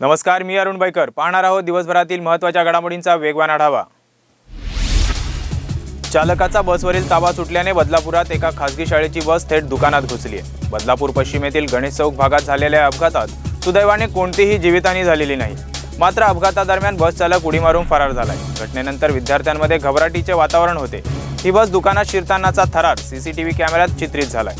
नमस्कार मी अरुण बैकर. पाहणार आहोत दिवसभरातील महत्त्वाच्या घडामोडींचा वेगवान आढावा. चालकाचा बसवरील ताबा सुटल्याने बदलापुरात एका खासगी शाळेची बस थेट दुकानात घुसली आहे. बदलापूर पश्चिमेतील गणेश चौक भागात झालेल्या अपघातात सुदैवाने कोणतीही जीवितहानी झालेली नाही. मात्र अपघातादरम्यान बस चालक उडी मारून फरार झालाय घटनेनंतर विद्यार्थ्यांमध्ये घबराटीचे वातावरण होते. ही बस दुकानात शिरतानाचा थरार सीसीटीव्ही कॅमेऱ्यात चित्रित झालाय.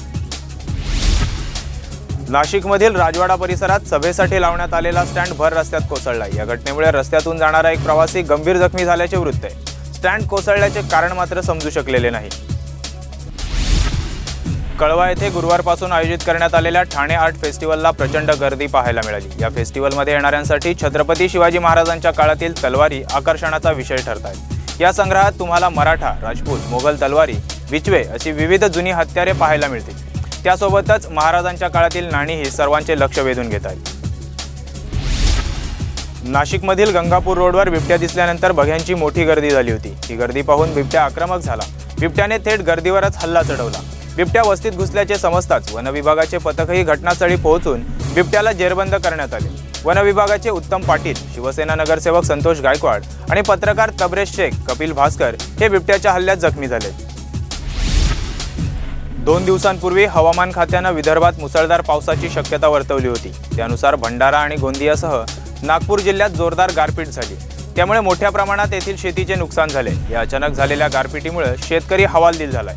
नाशिकमधील राजवाडा परिसरात सभेसाठी लावण्यात आलेला स्टँड भर रस्त्यात कोसळला. या घटनेमुळे रस्त्यातून जाणारा एक प्रवासी गंभीर जखमी झाल्याचे वृत्त आहे. स्टँड कोसळल्याचे कारण मात्र समजू शकलेले नाही. कळवा येथे गुरुवारपासून आयोजित करण्यात आलेल्या ठाणे आर्ट फेस्टिवलला प्रचंड गर्दी पाहायला मिळाली. या फेस्टिवलमध्ये येणाऱ्यांसाठी छत्रपती शिवाजी महाराजांच्या काळातील तलवारी आकर्षणाचा विषय ठरत आहेत या संग्रहात तुम्हाला मराठा राजपूत मोगल तलवारी विचवे अशी विविध जुनी हत्यारे पाहायला मिळतील. त्यासोबतच महाराजांच्या काळातील नाणीही सर्वांचे लक्ष वेधून घेत आहेत. नाशिकमधील गंगापूर रोडवर बिबट्या दिसल्यानंतर बघ्यांची मोठी गर्दी झाली होती. ही गर्दी पाहून बिबट्या आक्रमक झाला. बिबट्याने थेट गर्दीवरच हल्ला चढवला. बिबट्या वस्तीत घुसल्याचे समजताच वनविभागाचे पथकही घटनास्थळी पोहोचून बिबट्याला जेरबंद करण्यात आले. वनविभागाचे उत्तम पाटील शिवसेना नगरसेवक संतोष गायकवाड आणि पत्रकार तबरेश शेख कपिल भास्कर हे बिबट्याच्या हल्ल्यात जखमी झाले दोन दिवसांपूर्वी हवामान खात्यानं विदर्भात मुसळधार पावसाची शक्यता वर्तवली होती. त्यानुसार भंडारा आणि गोंदियासह नागपूर जिल्ह्यात जोरदार गारपीट झाली. त्यामुळे मोठ्या प्रमाणात येथील शेतीचे नुकसान झाले. या अचानक झालेल्या गारपिटीमुळे शेतकरी हवालदिल झालाय.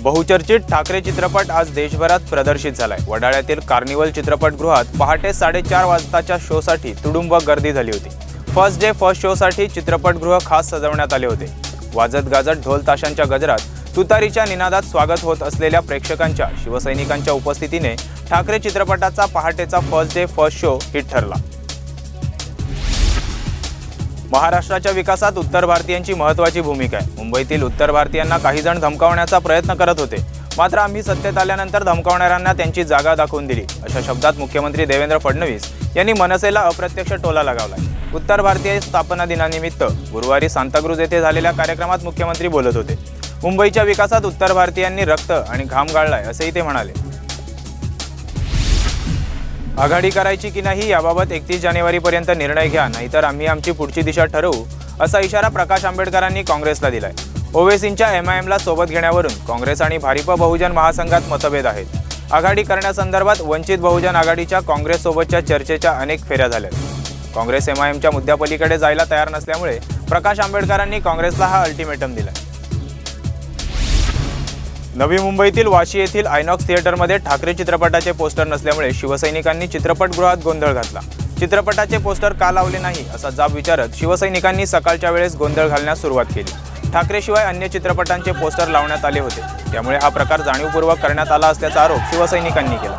बहुचर्चित ठाकरे चित्रपट आज देशभरात प्रदर्शित झालाय. वडाळ्यातील कार्निवल चित्रपटगृहात पहाटे साडेचार वाजताच्या शोसाठी तुडुंब गर्दी झाली होती. फर्स्ट डे फर्स्ट शोसाठी चित्रपटगृह खास सजवण्यात आले होते. वाजत गाजत ढोल ताशांच्या गजरात तुतारीच्या निनादात स्वागत होत असलेल्या प्रेक्षकांच्या शिवसैनिकांच्या उपस्थितीने ठाकरे चित्रपटाचा पहाटेचा first day first show hit ठरला. महाराष्ट्राच्या विकासात उत्तर भारतीयांची महत्त्वाची भूमिका आहे. मुंबईतील उत्तर भारतीयांना काही जण धमकावण्याचा प्रयत्न करत होते. मात्र आम्ही सत्तेत आल्यानंतर धमकावणाऱ्यांना त्यांची जागा दाखवून दिली. अशा शब्दात मुख्यमंत्री देवेंद्र फडणवीस यांनी मनसेला अप्रत्यक्ष टोला लगावला उत्तर भारतीय स्थापना दिनानिमित्त गुरुवारी सांताक्रूज येथे झालेल्या कार्यक्रमात मुख्यमंत्री बोलत होते. मुंबईच्या विकासात उत्तर भारतीयांनी रक्त आणि घाम गाळलाय असंही ते म्हणाले. आघाडी करायची की नाही याबाबत एकतीस जानेवारीपर्यंत निर्णय घ्या नाहीतर आम्ही आमची पुढची दिशा ठरवू असा इशारा प्रकाश आंबेडकरांनी काँग्रेसला दिलाय. ओवेसींच्या एम आय एमला सोबत घेण्यावरून काँग्रेस आणि भारिप बहुजन महासंघात मतभेद आहेत. आघाडी करण्यासंदर्भात वंचित बहुजन आघाडीच्या काँग्रेससोबतच्या चर्चेच्या अनेक फेऱ्या झाल्यात. काँग्रेस एम आय एमच्या मुद्द्यापलीकडे जायला तयार नसल्यामुळे प्रकाश आंबेडकरांनी काँग्रेसला हा अल्टिमेटम दिला नवी मुंबईतील वाशी येथील आयनॉक्स थिएटरमध्ये ठाकरे चित्रपटाचे पोस्टर नसल्यामुळे शिवसैनिकांनी चित्रपटगृहात गोंधळ घातला. चित्रपटाचे पोस्टर का लावले नाही असा जाब विचारत शिवसैनिकांनी सकाळच्या वेळेस गोंधळ घालण्यास सुरुवात केली. ठाकरेशिवाय अन्य चित्रपटांचे पोस्टर लावण्यात आले होते. त्यामुळे हा प्रकार जाणीवपूर्वक करण्यात आला असल्याचा आरोप शिवसैनिकांनी केला.